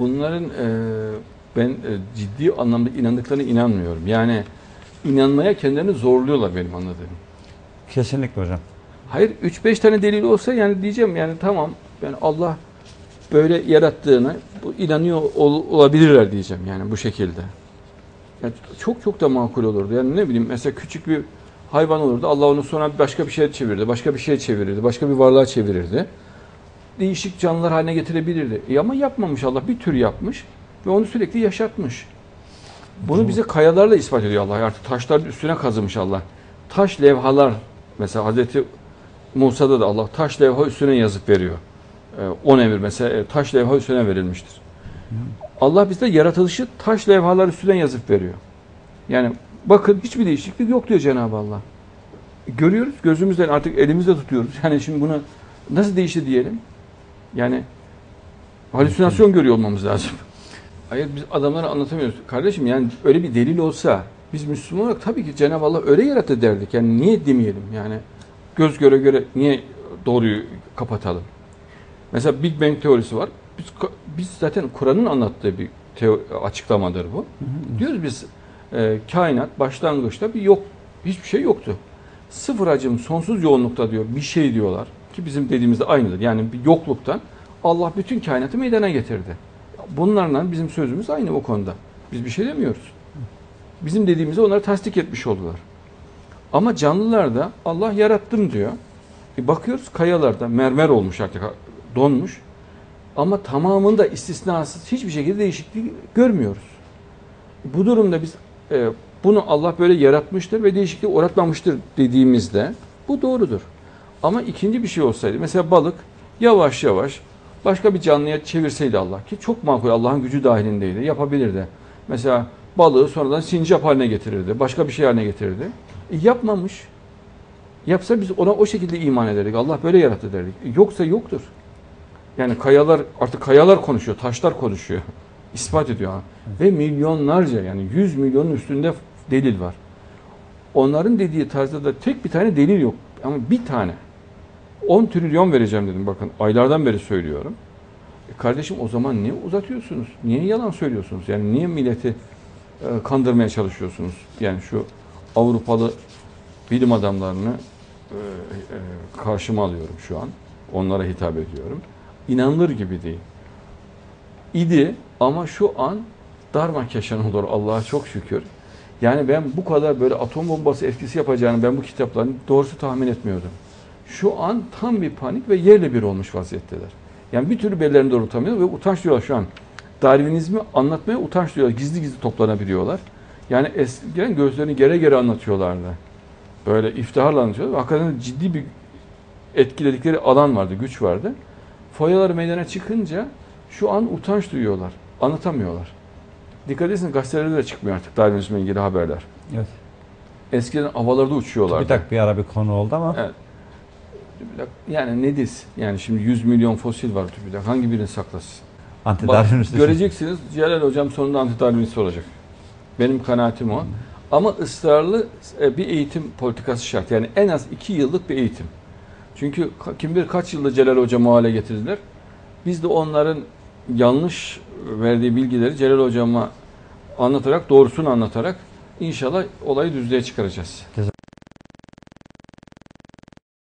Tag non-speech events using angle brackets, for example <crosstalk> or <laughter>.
bunların e, ben e, ciddi anlamda inandıklarına inanmıyorum. Yani inanmaya kendilerini zorluyorlar benim anladığım. Kesinlikle hocam. Hayır 3-5 tane delil olsa yani diyeceğim yani tamam yani Allah böyle yarattığını bu inanıyor ol- olabilirler diyeceğim yani bu şekilde. Yani çok çok da makul olurdu. Yani ne bileyim mesela küçük bir hayvan olurdu. Allah onu sonra başka bir şeye çevirdi. Başka bir şeye çevirirdi. Başka bir varlığa çevirirdi. Değişik canlılar haline getirebilirdi. E ama yapmamış Allah. Bir tür yapmış ve onu sürekli yaşatmış. Bunu bize kayalarla ispat ediyor Allah. Artık taşların üstüne kazımış Allah. Taş levhalar mesela Hazreti Musa'da da Allah taş levha üstüne yazıp veriyor. 10 emir mesela e, taş levha üstüne verilmiştir. Allah bizde yaratılışı taş levhalar üstüne yazıp veriyor. Yani bakın hiçbir değişiklik yok diyor Cenab-ı Allah. Görüyoruz gözümüzden artık elimizde tutuyoruz. Yani şimdi bunu nasıl değişti diyelim? Yani halüsinasyon görüyor olmamız lazım. Hayır biz adamlara anlatamıyoruz. Kardeşim yani öyle bir delil olsa biz Müslüman olarak tabii ki Cenab-ı Allah öyle yarattı derdik. Yani niye demeyelim yani göz göre göre niye doğruyu kapatalım? Mesela Big Bang teorisi var. Biz, biz zaten Kur'an'ın anlattığı bir teo- açıklamadır bu. Diyoruz biz e, kainat başlangıçta bir yok hiçbir şey yoktu. Sıfır hacim sonsuz yoğunlukta diyor bir şey diyorlar ki bizim dediğimizde aynıdır. Yani bir yokluktan Allah bütün kainatı meydana getirdi. Bunlarla bizim sözümüz aynı o konuda. Biz bir şey demiyoruz. Bizim dediğimizi onlar tasdik etmiş oldular. Ama canlılarda Allah yarattım diyor. E bakıyoruz kayalarda mermer olmuş artık donmuş. Ama tamamında istisnasız hiçbir şekilde değişiklik görmüyoruz. Bu durumda biz e, bunu Allah böyle yaratmıştır ve değişiklik uğratmamıştır dediğimizde bu doğrudur. Ama ikinci bir şey olsaydı mesela balık yavaş yavaş başka bir canlıya çevirseydi Allah ki çok makul Allah'ın gücü dahilindeydi yapabilirdi. Mesela balığı sonradan sincap haline getirirdi. Başka bir şey haline getirirdi. E, yapmamış. Yapsa biz ona o şekilde iman ederdik. Allah böyle yarattı derdik. E, yoksa yoktur. Yani kayalar artık kayalar konuşuyor, taşlar konuşuyor. <laughs> İspat ediyor. Ve milyonlarca yani 100 milyonun üstünde delil var. Onların dediği tarzda da tek bir tane delil yok. Ama bir tane. 10 trilyon vereceğim dedim bakın. Aylardan beri söylüyorum. E kardeşim o zaman niye uzatıyorsunuz? Niye yalan söylüyorsunuz? Yani niye milleti e, kandırmaya çalışıyorsunuz? Yani şu Avrupalı bilim adamlarını e, e, karşıma alıyorum şu an. Onlara hitap ediyorum. İnanılır gibi değil. İdi ama şu an darmakeşan olur Allah'a çok şükür. Yani ben bu kadar böyle atom bombası etkisi yapacağını ben bu kitapların doğrusu tahmin etmiyordum. Şu an tam bir panik ve yerle bir olmuş vaziyetteler. Yani bir türlü bellerini doğrultamıyor ve utanç duyuyorlar şu an. Darwinizmi anlatmaya utanç duyuyorlar. Gizli gizli toplanabiliyorlar. Yani eskiden gözlerini gere gere anlatıyorlardı. Böyle iftiharla anlatıyorlar. Hakikaten ciddi bir etkiledikleri alan vardı, güç vardı. Foyalar meydana çıkınca şu an utanç duyuyorlar. Anlatamıyorlar. Dikkat edin gazetelerde de çıkmıyor artık Darwinizmle ilgili haberler. Evet. Eskiden havalarda uçuyorlardı. TÜBİTAK bir ara bir konu oldu ama Evet. Yani Nedis. Yani şimdi 100 milyon fosil var TÜBİTAK. Hangi birini saklasın? Antidarwinist göreceksiniz Celal Hocam sonunda antidarwinist olacak. Benim kanaatim o. Ama ısrarlı e, bir eğitim politikası şart. Yani en az iki yıllık bir eğitim. Çünkü kim bilir kaç yılda Celal Hocam o hale getirdiler. Biz de onların yanlış verdiği bilgileri Celal Hocam'a anlatarak, doğrusunu anlatarak inşallah olayı düzlüğe çıkaracağız.